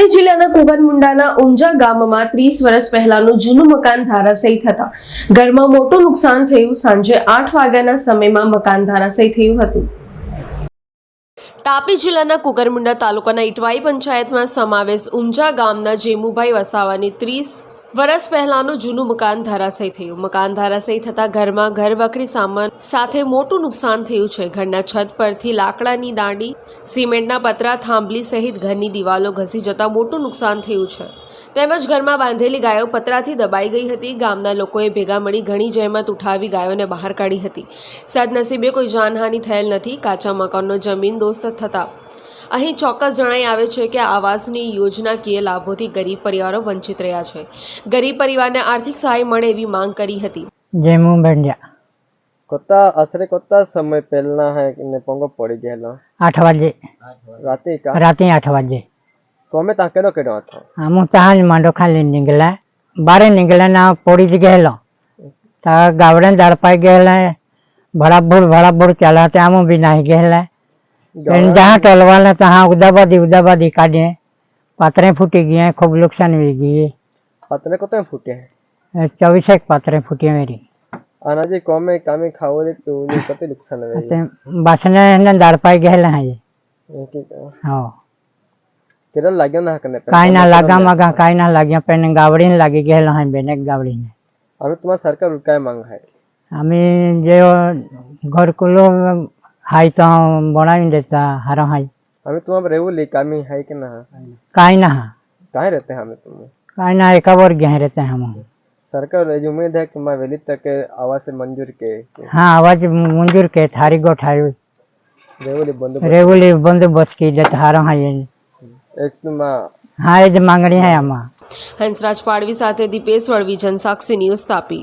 તાપી જિલ્લાના કુગનમુંડાના ઊંઝા ગામમાં ત્રીસ વર્ષ પહેલાનું જૂનું મકાન ધરાશયી થતા ઘરમાં મોટું નુકસાન થયું. સાંજે આઠ વાગ્યાના સમયમાં મકાન ધરાશયી થયું હતું. તાપી જિલ્લાના કુકરમુંડા તાલુકાના ઇટવાઈ પંચાયતમાં સમાવેશ ઊંઝા ગામના જેમુભાઈ વસાવાની ત્રીસ વર્ષ પહેલાનું જૂનું મકાન ધરાશયી થયું. મકાન ધરાશયી થતાં ઘરમાં ઘર વખરી સામાન સાથે મોટું નુકસાન થયું છે. ઘરના છત પરથી લાકડાની દાંડી, સિમેન્ટના પતરા, થાંભલી સહિત ઘરની દિવાલો ઘસી જતાં મોટું નુકસાન થયું છે. તેમજ ઘરમાં બાંધેલી ગાયો પતરાથી દબાઈ ગઈ હતી. ગામના લોકોએ ભેગા મળી ઘણી જહેમત ઉઠાવી ગાયોને બહાર કાઢી હતી. સદનસીબે કોઈ જાનહાનિ થયેલ નથી. કાચા મકાનનો જમીન દોસ્ત થતા અહીં ચોક્કસ જણાઈ આવે છે કે આવાસની યોજનાકીય લાભોથી ગરીબ પરિવારો વંચિત રહ્યા છે. ગરીબ પરિવારને આર્થિક સહાય મળે એવી માંગ કરી હતી. જેમુ બંડિયા કોતા આશરે કોતા સમય પહેલા હે ને પંગો પડી ગયેલો? આઠ વાગે. રાતે રાતે આઠ વાગે. તમે તા કેડો કેડો હતો? હું તાલ માંડો ખાલી નીકળ્યા બારે નીકળ્યા ના પડી જ ગયેલો. તા ગાવડે દાડપાઈ ગયેલા. ભરાબોર ભરાબોર ચાલ્યા ત્યાં હું બી નાહી ગયેલા. जहाँ टलवाना तहाँ उदाबादी उदाबादी काटे पात्रें फूटी गई हैं खूब नुकसान हुई गई है पात्रे कितने फूटे हैं चौबीस एक पात्रें फूटी है मेरी अनाजे कौन में कामे खाओ ले तो ये कते नुकसान है ते बासने ने दाल पाई गेला है ये हां केरा लाग्यो ना कने काई ना लागा मगा काई ना लाग्या पेन गावड़ी ने लागी गेला है बेने गावड़ी ने अबे तुम्हारा सरकार रुकाए मांग है हमें जो घर को लोग हाई तो हम बना ही देता हरा हाई हमें तुम रेहू ले कामी हाई के ना काई ना काहे रहते हैं हमें तुम काई ना एक और गए रहते हैं हम सरकार ये उम्मीद है कि मैं वेली तक आवाज से मंजूर के हाँ आवाज मंजूर के थारी गो ठारी રેવલી બંદોબસ્ત રેવલી બંદોબસ્ત કી જે થારો હાય એકમાં હા એ જ માંગણી હે આમાં હંસરાજ પાડવી સાથે દીપેશ વળવી જનસાક્ષી ન્યૂઝ તાપી